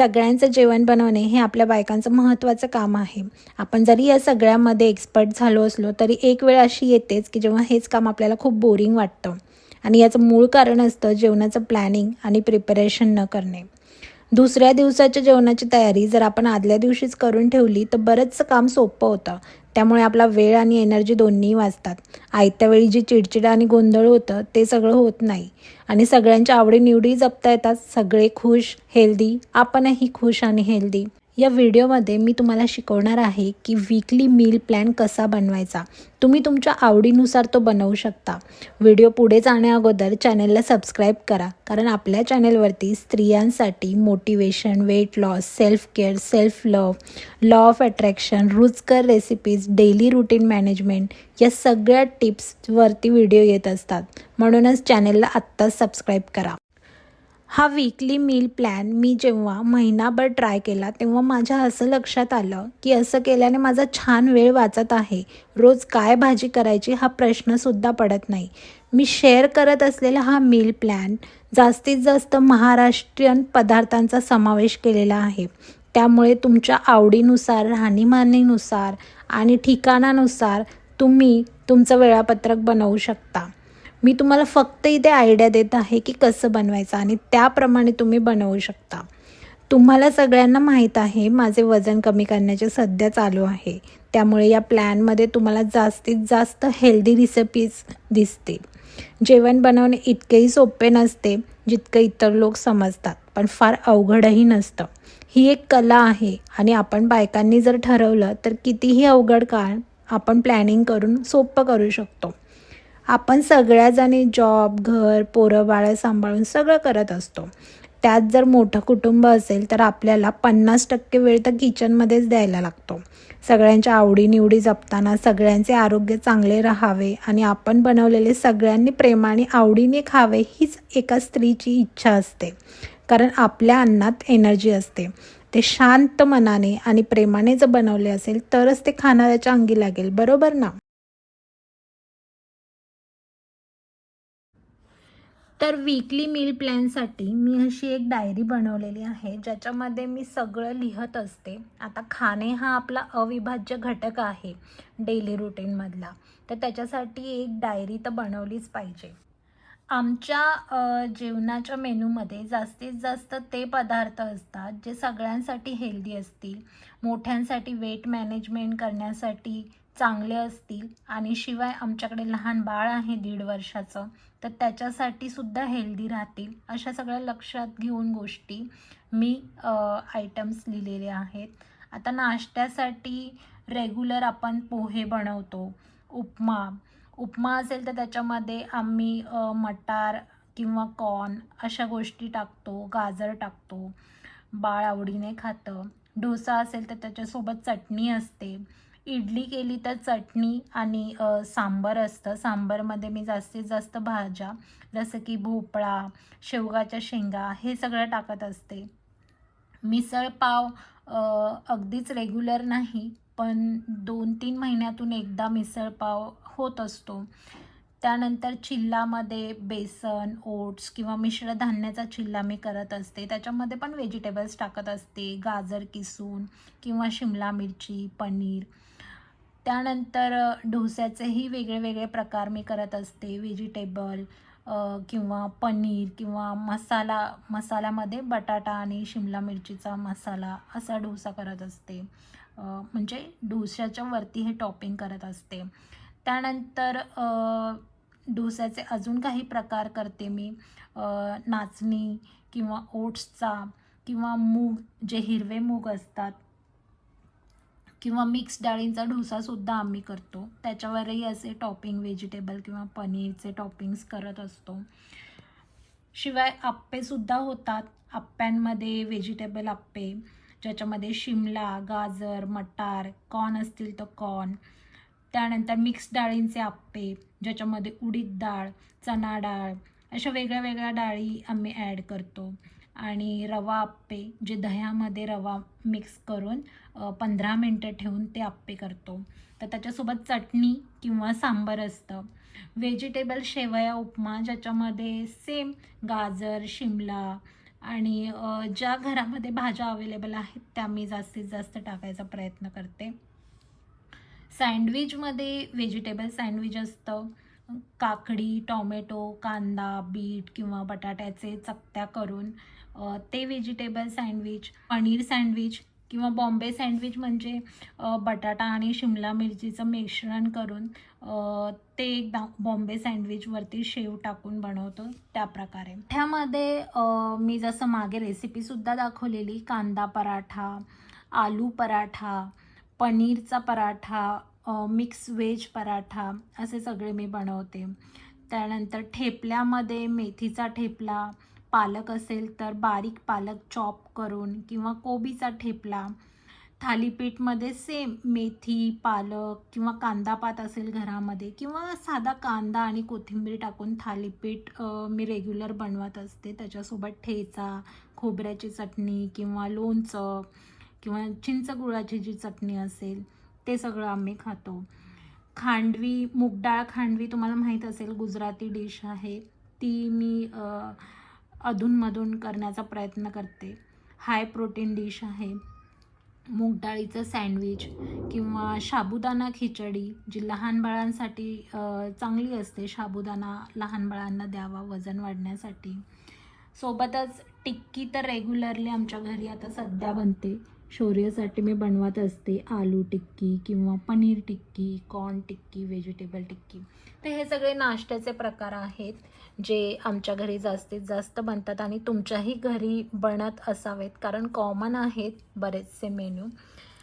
सगळ्यांचं जेवण बनवणे हे आपल्या बायकांचं महत्त्वाचं काम आहे. आपण जरी या सगळ्यामध्ये एक्सपर्ट झालो असलो तरी एक वेळ अशी येतेच की जेव्हा हेच काम आपल्याला खूप बोरिंग वाटतं. आणि याचं मूळ कारण असतं जेवणाचं प्लॅनिंग आणि प्रिपरेशन न करणे. दुसऱ्या दिवसाच्या जेवणाची तयारी जर आपण आदल्या दिवशीच करून ठेवली तर बरंचसं काम सोपं होतं. त्यामुळे आपला वेळ आणि एनर्जी दोन्ही वाचतात. आयत्या वेळी जी चिडचिड आणि गोंधळ होतं ते सगळं होत नाही. आणि सगळ्यांच्या आवडीनिवडी जपता येतात. सगळे खुश हेल्दी आपणही खुश आणि हेल्दी या व्हिडिओमध्ये मी तुम्हाला शिकवणार आहे की वीकली मील प्लॅन कसा बनवायचा. तुम्ही तुमच्या आवडीनुसार तो बनवू शकता. व्हिडिओ पुढे जाण्या अगोदर चॅनलला सबस्क्राईब करा. कारण आपल्या चॅनलवरती स्त्रियांसाठी motivation weight loss self care self love law of attraction रुचकर रेसिपीज डेली रुटीन मॅनेजमेंट या सगळ्या टिप्सवरती व्हिडिओ येत असतात. म्हणूनच चॅनलला आत्ताच सबस्क्राईब करा. हा वीकली मील प्लॅन मी जेव्हा महिनाभर ट्राय केला तेव्हा माझ्या असं लक्षात आलं की असं केल्याने माझा छान वेळ वाचत आहे. रोज काय भाजी करायची हा प्रश्नसुद्धा पडत नाही. मी शेअर करत असलेला हा मील प्लॅन जास्तीत जास्त महाराष्ट्रीयन पदार्थांचा समावेश केलेला आहे. त्यामुळे तुमच्या आवडीनुसार राहणीमानीनुसार आणि ठिकाणानुसार तुम्ही तुमचं वेळापत्रक बनवू शकता. मी तुम्हाला फक्त इथे आयडिया देत आहे की कसं बनवायचं आणि त्याप्रमाणे तुम्ही बनवू शकता. तुम्हाला सगळ्यांना माहीत आहे माझे वजन कमी करण्याचे सध्या चालू आहे. त्यामुळे या प्लॅनमध्ये तुम्हाला जास्तीत जास्त हेल्दी रेसिपीज दिसतील. जेवण बनवणे इतकेही सोपे नसते जितकं इतर लोक समजतात पण फार अवघडही नसतं. ही एक कला आहे आणि आपण बायकांनी जर ठरवलं तर कितीही अवघड काळ आपण प्लॅनिंग करून सोपं करू शकतो. आपण सगळ्याजणी जॉब घर पोरं बाळं सांभाळून सगळं करत असतो. त्यात जर मोठं कुटुंब असेल तर आपल्याला पन्नास टक्के वेळ तर किचनमध्येच द्यायला लागतो. सगळ्यांच्या आवडीनिवडी जपताना सगळ्यांचे आरोग्य चांगले राहावे आणि आपण बनवलेले सगळ्यांनी प्रेमाने आवडीने खावे हीच एका स्त्रीची इच्छा असते. कारण आपल्या अन्नात एनर्जी असते. ते शांत मनाने आणि प्रेमाने जर बनवले असेल तरच ते खाणाऱ्याच्या अंगी लागेल. बरोबर ना? तर वीकली मील प्लॅनसाठी मी अशी एक डायरी बनवलेली आहे. ज्याच्यामध्ये मी सगळं लिहत असते. आता खाणे हा आपला अविभाज्य घटक आहे डेली रुटीनमधला तर त्याच्यासाठी एक डायरी तर बनवलीच पाहिजे. आमच्या जेवणाच्या मेनूमध्ये जास्तीत जास्त ते पदार्थ असतात जे सगळ्यांसाठी हेल्दी असतील. मोठ्यांसाठी वेट मॅनेजमेंट करण्यासाठी चांगले असतील. आणि शिवाय आमच्याकडे लहान बाळ आहे दीड वर्षाचं. तर त्याच्यासाठी सुद्धा हेल्दी राहतील. अशा सगळ्या लक्षात घेऊन गोष्टी मी आयटम्स लिहिलेले आहेत. आता नाश्त्यासाठी रेग्युलर आपण पोहे बनवतो उपमा. उपमा असेल तर त्याच्यामध्ये आम्ही मटार किंवा कॉर्न अशा गोष्टी टाकतो गाजर टाकतो बाळ आवडीने खातं. डोसा असेल तर त्याच्यासोबत चटणी असते. इडली केली तर चटणी आणि सांबार सांबर असतं. सांबरमध्ये मी जास्तीत जास्त भाज्या जसं की भोपळा शेवगाच्या शेंगा हे सगळं टाकत असते. मिसळपाव अगदीच रेग्युलर नाही पण दोन तीन महिन्यातून एकदा मिसळपाव होत असतो. त्यानंतर चिल्लामध्ये बेसन ओट्स किंवा मिश्र धान्याचा चिल्ला मी करत असते. त्याच्यामध्ये पण व्हेजिटेबल्स टाकत असते. गाजर किसून किंवा शिमला मिरची पनीर. त्यानंतर डोस्याचेही वेगळे वेगळे प्रकार मी करत असते. व्हेजिटेबल किंवा पनीर किंवा मसाला मसाल्यामध्ये बटाटा आणि शिमला मिरचीचा मसाला असा डोसा करत असते. म्हणजे डोस्याच्या वरती हे टॉपिंग करत असते. त्यानंतर डोस्याचे अजून काही प्रकार करते मी. नाचणी किंवा ओट्सचा किंवा मूग जे हिरवे मूग असतात किंवा मिक्स डाळींचा डोसासुद्धा आम्ही करतो. त्याच्यावरही असे टॉपिंग व्हेजिटेबल किंवा पनीरचे टॉपिंग्स करत असतो. शिवाय आप्पेसुद्धा होतात. आप्प्यांमध्ये व्हेजिटेबल आप्पे ज्याच्यामध्ये शिमला गाजर मटार कॉर्न असतील तर कॉर्न त्यानंतर मिक्स डाळींचे आप्पे ज्याच्यामध्ये उडीद डाळ चणा डाळ अशा वेगळ्या वेगळ्या डाळी आम्ही ॲड करतो. आणि रवा आप्पे जे दह्यामध्ये रवा मिक्स करून पंधरा मिनटं ठेवून ते आप्पे करतो. तर त्याच्यासोबत चटणी किंवा सांबर असतं. व्हेजिटेबल शेवया उपमा ज्याच्यामध्ये सेम गाजर शिमला आणि ज्या घरामध्ये भाज्या अवेलेबल आहेत त्या मी जास्तीत जास्त टाकायचा प्रयत्न करते. सँडविचमध्ये व्हेजिटेबल सँडविच असतं. काकडी टॉमॅटो कांदा बीट किंवा बटाट्याचे चकत्या करून ते व्हेजिटेबल सँडविच पनीर सँडविच किंवा बॉम्बे सँडविच म्हणजे बटाटा आणि शिमला मिरचीचं मिश्रण करून ते एक बॉम्बे सँडविचवरती शेव टाकून बनवतो त्या प्रकारे. ह्यामध्ये मी जसं मागे रेसिपीसुद्धा दाखवलेली कांदा पराठा आलू पराठा पनीरचा पराठा मिक्स व्हेज पराठा असे सगळे मी बनवते. त्यानंतर ठेपल्यामध्ये मेथीचा ठेपला पालक असेल तर बारीक पालक चॉप करून किंवा कोबीचा ठेपला. थालीपीठमध्ये सेम मेथी पालक किंवा कांदापात असेल घरामध्ये किंवा साधा कांदा आणि कोथिंबीर टाकून थालीपीठ मी रेग्युलर बनवत असते. त्याच्यासोबत ठेचा खोबऱ्याची चटणी किंवा लोणचं किंवा चिंच गुळाची जी चटणी असेल. ते सगळं आम्ही खातो. खांडवी मूगडाळ खांडवी तुम्हाला माहीत असेल गुजराती डिश आहे. ती मी अधूनमधून करण्याचा प्रयत्न करते. हाय प्रोटीन डिश आहे. मूगडाळीचं सँडविच किंवा साबुदाणा खिचडी जी लहान बाळांसाठी चांगली असते. साबुदाणा लहान बाळांना द्यावा वजन वाढण्यासाठी. सोबतच टिक्की तर रेग्युलरली आमच्या घरी आता सध्या बनते. शौर्यासाठी मी बनवत असते आलू टिक्की किंवा पनीर टिक्की कॉर्न टिक्की व्हेजिटेबल टिक्की. तर हे सगळे नाश्त्याचे प्रकार आहेत जे आमच्या घरी जास्तीत जास्त बनतात आणि तुमच्याही घरी बनत असावेत. कारण कॉमन आहेत बरेचसे मेनू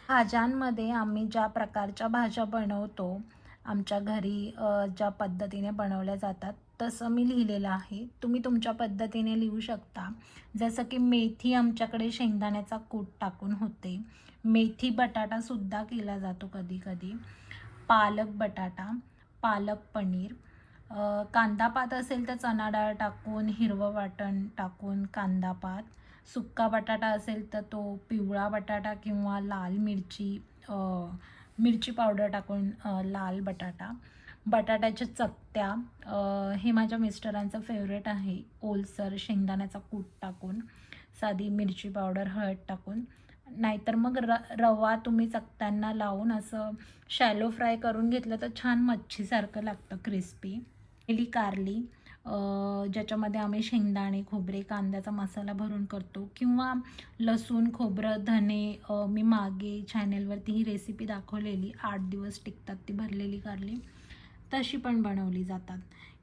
भाज्यांमध्ये आम्ही ज्या प्रकारच्या भाज्या बनवतो आमच्या घरी ज्या पद्धतीने बनवल्या जातात तसं मी लिहिलेलं आहे. तुम्ही तुमच्या पद्धतीने लिहू शकता. जसं की मेथी आमच्याकडे शेंगदाण्याचा कूट टाकून होते. मेथी बटाटासुद्धा केला जातो कधी कधी पालक बटाटा पालक पनीर कांदापात कांदा पात असेल तर चणा डाळ टाकून हिरवं वाटण टाकून कांदा पात. सुक्का बटाटा असेल तर तो पिवळा बटाटा किंवा लाल मिरची मिरची पावडर टाकून लाल बटाटा. बटाट्याच्या चकत्या हे माझ्या मिस्टरांचं फेवरेट आहे. ओलसर शेंगदाण्याचा कूट टाकून साधी मिरची पावडर हळद टाकून. नाहीतर मग र रवा तुम्ही चकत्यांना लावून असं शॅलो फ्राय करून घेतलं तर छान मच्छीसारखं लागतं क्रिस्पी इली कारली ज्याच्यामध्ये आम्ही शेंगदाणे खोबरे कांद्याचा मसाला भरून करतो. किंवा लसूण खोबरं धने मी मागे चॅनेलवरती ही रेसिपी दाखवलेली. आठ दिवस टिकतात ती भरलेली कारली. तशी पण बनवली जातात.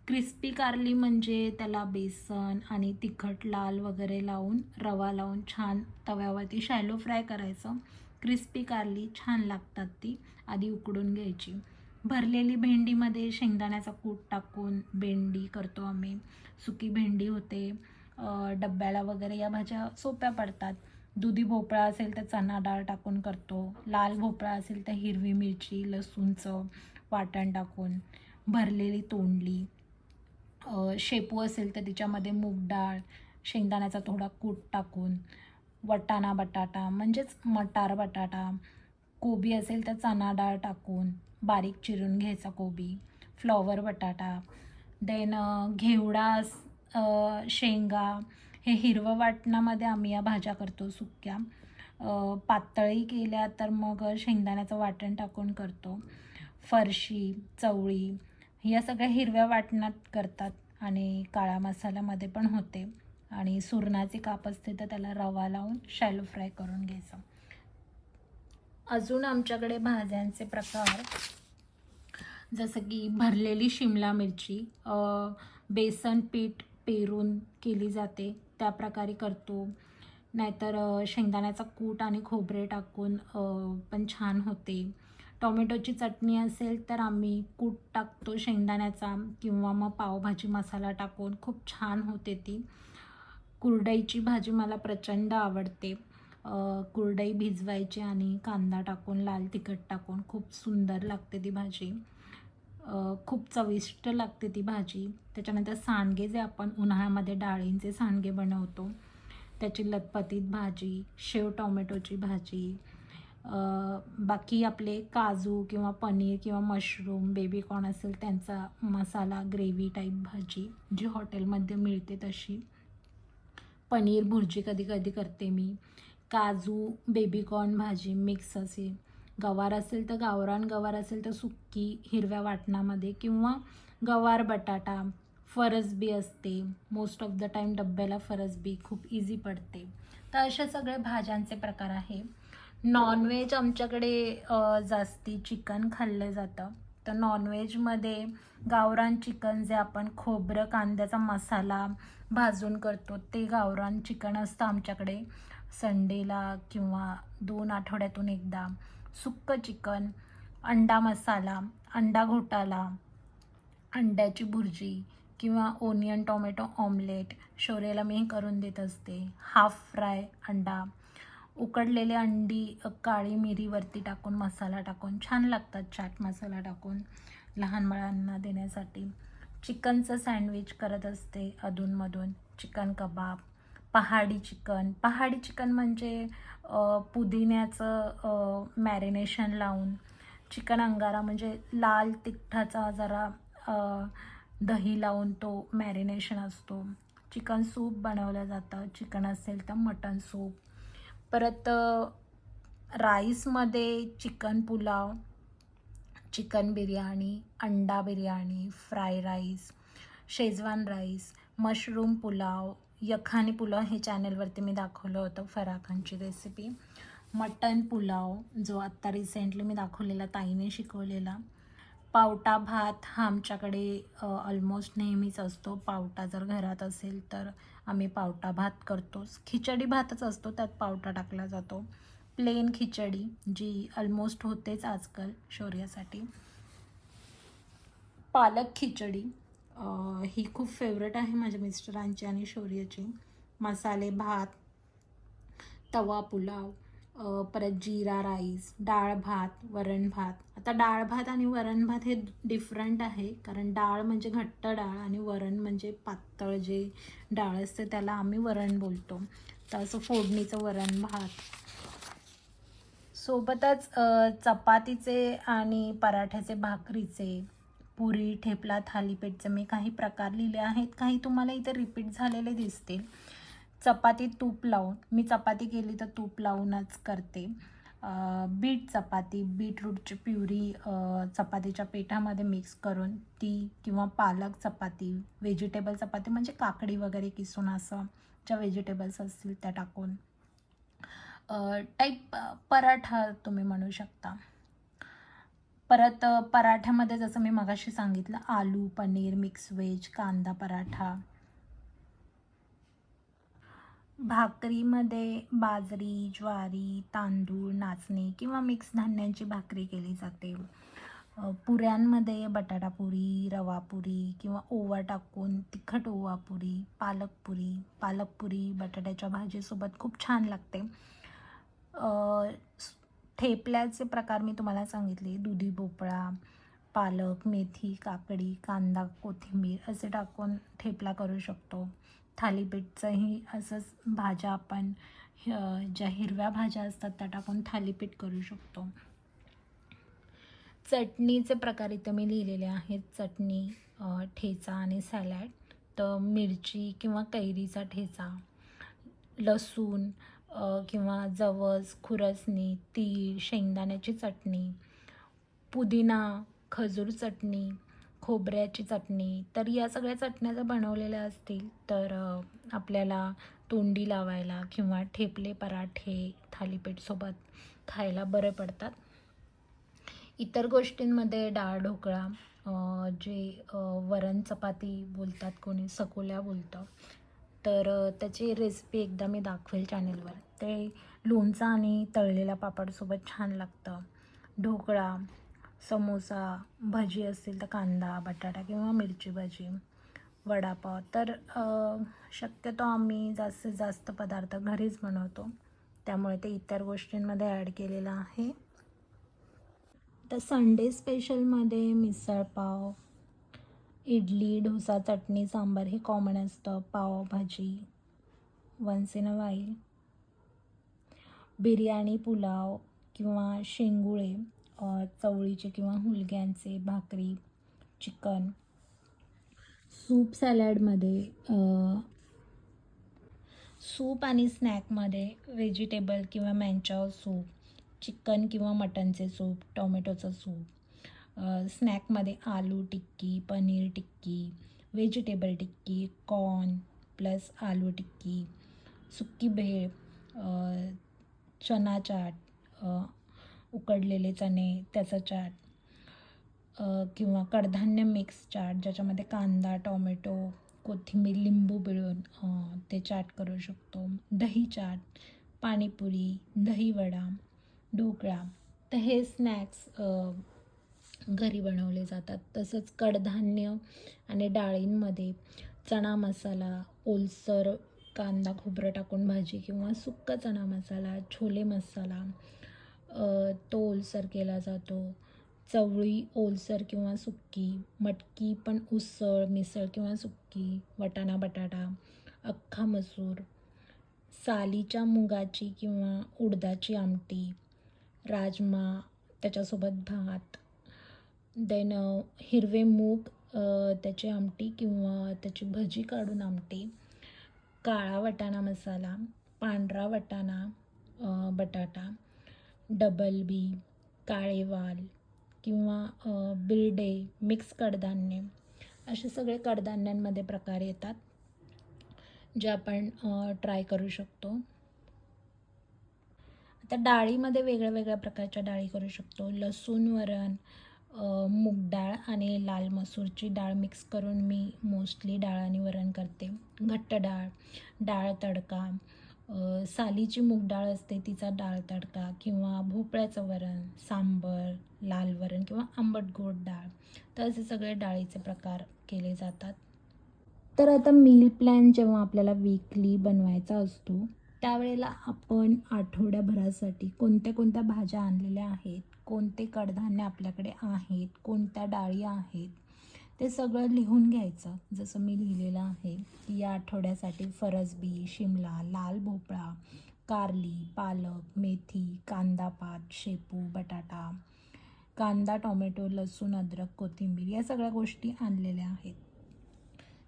क्रिस्पी कारली म्हणजे त्याला बेसन आणि तिखट लाल वगैरे लावून रवा लावून छान तव्यावरती शॅलो फ्राय करायचं. क्रिस्पी कारली छान लागतात ती आधी उकडून घ्यायची. भरलेली भेंडीमध्ये शेंगदाण्याचा कूट टाकून भेंडी करतो आम्ही. सुकी भेंडी होते डब्याला वगैरे या भाज्या सोप्या पडतात. दुधी भोपळा असेल तर चणा डाळ टाकून करतो. लाल भोपळा असेल तर हिरवी मिरची लसूणचं. वाटण टाकून भरलेली तोंडली. शेपू असेल तर तिच्यामध्ये मूग डाळ शेंगदाण्याचा थोडा कूट टाकून वटाणा बटाटा म्हणजेच मटार बटाटा. कोबी असेल तर चणा डाळ टाकून बारीक चिरून घ्यायचा कोबी. फ्लॉवर बटाटा. देन घेवडा शेंगा. हे हिरवं वाटणामध्ये आम्ही या भाज्या करतो सुक्या. पातळी केल्या तर मग शेंगदाण्याचं वाटण टाकून करतो. फरशी चवळी या सगळ्या हिरव्या वाटणात करतात आणि काळा मसाल्यामध्ये पण होते. आणि सुरणाचे काप असते तर त्याला रवा लावून शॅलो फ्राय करून घ्यायचं. अजून आमच्याकडे भाज्यांचे प्रकार. जसं की भरलेली शिमला मिरची बेसन पीठ पेरून केली जाते. त्या प्रकारे करतो. नाहीतर शेंगदाण्याचा कूट आणि खोबरे टाकून पण छान होते. टोमॅटोची चटणी असेल तर आम्ही कूट टाकतो शेंगदाण्याचा किंवा मग पावभाजी मसाला टाकून. खूप छान होते ती. कुरडईची भाजी मला प्रचंड आवडते. कुरडई भिजवायची आणि कांदा टाकून लाल तिखट टाकून खूप सुंदर लागते ती भाजी. खूप चविष्ट लागते ती भाजी. त्याच्यानंतर सांडगे जे आपण उन्हाळ्यामध्ये डाळींचे सांडगे बनवतो त्याची लतपतीत भाजी शेव टोमॅटोची भाजी बाकी आपले काजू किंवा पनीर किंवा मशरूम बेबी कॉर्न असेल त्यांचा मसाला ग्रेव्ही टाईप भाजी जी हॉटेलमध्ये मिळते तशी. पनीर भुर्जी कधी कधी करते मी. काजू बेबीकॉर्न भाजी मिक्स असे गवार असेल तर गावरान गवार असेल तर सुक्की हिरव्या वाटणामध्ये किंवा गवार बटाटा फरसबी असते. मोस्ट ऑफ द टाईम डब्याला फरसबी खूप इझी पडते. तर अशा सगळे भाज्यांचे प्रकार आहे. नॉनव्हेज आमच्याकडे जास्ती चिकन खाल्लं जातं. तर नॉनव्हेजमध्ये गावरान चिकन जे आपण खोबरं कांद्याचा मसाला भाजून करतो ते गावरान चिकन असतं आमच्याकडे. संडेला किंवा दोन आठवड्यातून एकदा. सुक्कं चिकन अंडा मसाला अंडा घोटाला अंड्याची भुर्जी किंवा ओनियन टोमॅटो ऑमलेट शौर्याला मी करून देत असते. हाफ फ्राय अंडा. उकडलेले अंडी काळी मिरीवरती टाकून मसाला टाकून छान लागतात चाट मसाला टाकून लहान बाळांना देण्यासाठी. चिकनचं सँडविच करत असते अधूनमधून. चिकन कबाब पहाडी चिकन. पहाडी चिकन म्हणजे पुदिन्याचं मॅरिनेशन लावून. चिकन अंगारा म्हणजे लाल तिखटाचा जरा दही लावून तो मॅरिनेशन असतो. चिकन सूप बनवलं जातं. चिकन असेल तर मटन सूप. परत राईसमध्ये चिकन पुलाव चिकन बिर्याणी अंडा biryani fry rice Schezwan rice mushroom pulao yakhni pulao हे चॅनलवरती मी दाखवलं होतं फराखांची रेसिपी. मटन पुलाव जो आत्ता रिसेंटली मी दाखवलेला ताईने शिकवलेला. पावटा भात हा आमच्याकडे ऑलमोस्ट नेहमीच असतो. पावटा जर घरात असेल तर आम्ही पावटा भात करतोच. खिचडी भातच असतो त्यात पावटा टाकला जातो. प्लेन खिचडी जी ऑलमोस्ट होतेच आजकाल शौर्यासाठी. पालक खिचडी ही खूप फेवरेट आहे माझ्या मिस्टरांची आणि शौर्याची. मसाले भात तवा पुलाव परत जिरा राईस डाळ भात वरण भात. आता डाळ भात आणि वरण भात हे डिफरंट आहे. कारण डाळ म्हणजे घट्ट डाळ आणि वरण म्हणजे पातळ जे डाळ असते त्याला आम्ही वरण बोलतो. तर असं फोडणीचं वरण भात. सोबतच चपातीचे आणि पराठ्याचे भाकरीचे पुरी ठेपला थालीपीठचे मी काही प्रकार लिहिले आहेत. काही तुम्हाला इथे रिपीट झालेले दिसतील. चपाती तूप लावून मी चपाती केली तर तूप लावूनच करते. बीट चपाती बीटरूटची प्युरी चपातीच्या पिठामध्ये मिक्स करून ती किंवा पालक चपाती व्हेजिटेबल चपाती म्हणजे काकडी वगैरे किसून असं ज्या व्हेजिटेबल्स असतील त्या टाकून. टाईप पराठा तुम्ही म्हणू शकता. परत पराठ्यामध्ये जसं मी मगाशी सांगितलं आलू पनीर मिक्स व्हेज कांदा पराठा. भाकरीमध्ये बाजरी ज्वारी तांदूळ नाचणी किंवा मिक्स धान्यांची भाकरी केली जाते. पुऱ्यांमध्ये बटाटा पुरी रवा पुरी किंवा ओवा टाकून तिखट ओवा पुरी पालक पुरी पालक पुरी बटाट्याच्या भाजीसोबत खूप छान लागते. ठेपल्याचे प्रकार मी तुम्हाला सांगितले. दुधी भोपळा पालक मेथी काकडी कांदा कोथिंबीर असे टाकून ठेपला करू शकतो. थालीपीठचंही असंच भाज्या आपण ज्या हिरव्या भाज्या असतात त्या टाकून थालीपीठ करू शकतो. चटणीचे प्रकार इथे मी लिहिलेले आहेत. चटणी ठेचा आणि सॅलॅड. तर मिरची किंवा कैरीचा ठेचा लसूण किंवा जवस खुरसणी तीळ शेंगदाण्याची चटणी पुदिना खजूर चटणी खोबऱ्याची चटणी तर या सगळ्या चटण्या जर बनवलेल्या असतील तर आपल्याला तोंडी लावायला किंवा ठेपले पराठे थालीपीठसोबत खायला बरे पडतात. इतर गोष्टींमध्ये डाळ ढोकळा जे वरण चपाती बोलतात कोणी सकोल्या बोलतं. तर त्याची रेसिपी एकदा मी दाखवेल चॅनेलवर ते लोणचं आणि तळलेल्या पापडसोबत छान लागतं. ढोकळा समोसा भजी असेल तर कांदा बटाटा किंवा मिरची भजी वडापाव. तर शक्यतो आम्ही जास्तीत जास्त पदार्थ घरीच बनवतो. त्यामुळे ते इतर गोष्टींमध्ये ॲड केलेलं आहे. तर संडे स्पेशलमध्ये मिसळपाव इडली डोसा चटणी सांबार हे कॉमन असतं. Pav bhaji once in a while biryani pulao किंवा शेंगुळे चवळीचे किंवा हुलग्यांचे भाकरी चिकन सूप सॅलॅडमध्ये सूप आणि स्नॅकमध्ये व्हेजिटेबल किंवा मॅनचाव सूप चिकन किंवा मटनचे सूप टोमॅटोचं soup स्नॅकमध्ये aloo tikki paneer tikki vegetable tikki corn plus aloo tikki सुक्की भेळ चना चाट उकडलेले चणे त्याचा चाट किंवा कडधान्य मिक्स चाट ज्याच्यामध्ये कांदा टोमॅटो कोथिंबीर लिंबू पिळून ते चाट करू शकतो. दही चाट पाणीपुरी दहीवडा ढोकळा. तर हे स्नॅक्स घरी बनवले जातात. तसंच कडधान्य आणि डाळींमध्ये चणा मसाला ओलसर कांदा खोबरं टाकून भाजी किंवा सुक्का चणा मसाला छोले मसाला तो ओलसर केला जातो. चवळी ओलसर किंवा सुक्की मटकी पण उसळ मिसळ किंवा सुक्की वटाणा बटाटा अख्खा मसूर सालीच्या मुगाची किंवा उडदाची आमटी राजमा त्याच्यासोबत भात देन हिरवे मूग त्याची आमटी किंवा त्याची भजी काढून आमटी काळा वटाणा मसाला पांढरा वटाणा बटाटा डबल बी काळेवाल किंवा बिर्डे बिरडे मिक्स कडधान्य असे सगळे कडधान्यांमध्ये प्रकार येतात जे आपण ट्राय करू शकतो. आता डाळीमध्ये वेगळ्या वेगळ्या प्रकारच्या डाळी करू शकतो. लसूण वरण मूग डाळ आणि लाल मसूरची डाळ मिक्स करून मी मोस्टली डाळ आणि वरण करते. घट्ट डाळ डाळ तडका सालीची मूग डाळ असते तिचा डाळ तडका किंवा भोपळ्याचं वरण सांबर लाल वरण किंवा आंबट गोड डाळ. तर असे सगळे डाळीचे प्रकार केले जातात. तर आता मील प्लॅन जेव्हा आपल्याला वीकली बनवायचा असतो त्यावेळेला आपण आठवड्याभरासाठी कोणत्या कोणत्या भाज्या आणलेल्या आहेत कोणते कडधान्य आपल्याकडे आहेत कोणत्या डाळी आहेत ते सगळं लिहून घ्यायचं. जसं मी लिहिलेलं आहे की या आठवड्यासाठी फरसबी शिमला लाल भोपळा कारली पालक मेथी कांदापात शेपू बटाटा कांदा टोमॅटो लसूण अद्रक कोथिंबीर या सगळ्या गोष्टी आणलेल्या आहेत.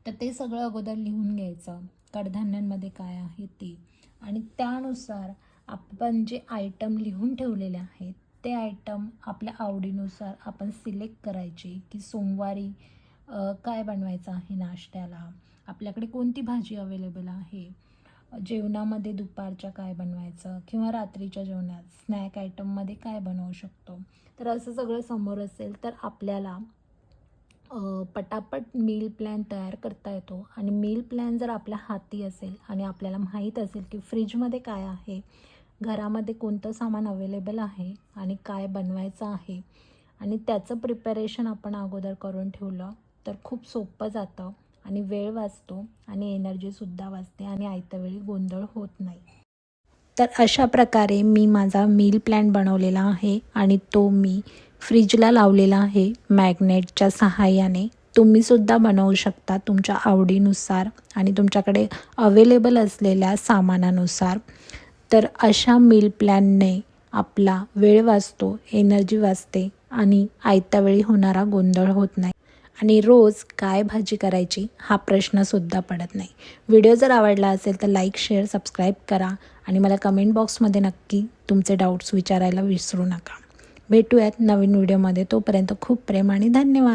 तर ते सगळं अगोदर लिहून घ्यायचं. कडधान्यांमध्ये काय आहे ते. आणि त्यानुसार आपण जे आयटम लिहून ठेवलेले आहेत ते आयटम आपल्या आवडीनुसार आपण सिलेक्ट करायचे की सोमवारी काय बनवायचं आहे नाश्त्याला? आपल्याकडे कोणती भाजी अवेलेबल आहे? जेवणामध्ये दुपारच्या काय बनवायचं? किंवा रात्रीच्या जेवणात स्नॅक आयटममध्ये काय बनवू शकतो? तर असं सगळं समोर असेल तर आपल्याला पटापट मील प्लॅन तयार करता येतो. आणि मील प्लॅन जर आपल्या हाती असेल आणि आपल्याला माहीत असेल की फ्रीजमध्ये काय आहे घरामध्ये कोणतं सामान अवेलेबल आहे आणि काय बनवायचं आहे आणि त्याचं प्रिपरेशन आपण अगोदर करून ठेवलं तर खूप सोपं जातं आणि वेळ वाचतो आणि एनर्जीसुद्धा वाचते आणि आयत्या वेळी गोंधळ होत नाही. तर अशा प्रकारे मी माझा मील प्लॅन बनवलेला आहे आणि तो मी फ्रीजला लावलेला आहे मॅग्नेटच्या सहाय्याने. तुम्हीसुद्धा बनवू शकता तुमच्या आवडीनुसार आणि तुमच्याकडे अवेलेबल असलेल्या सामानानुसार. तर अशा मील प्लॅनने आपला वेळ वाचतो एनर्जी वाचते आणि आयत्यावेळी होणारा गोंधळ होत नाही. आणि रोज काय भाजी करायची हा प्रश्नसुद्धा पडत नाही. व्हिडिओ जर आवडला असेल तर लाईक शेअर सबस्क्राईब करा आणि मला कमेंट बॉक्समध्ये नक्की तुमचे डाऊट्स विचारायला विसरू नका. भेटूयात नवीन व्हिडिओमध्ये तोपर्यंत खूप प्रेम आणि धन्यवाद.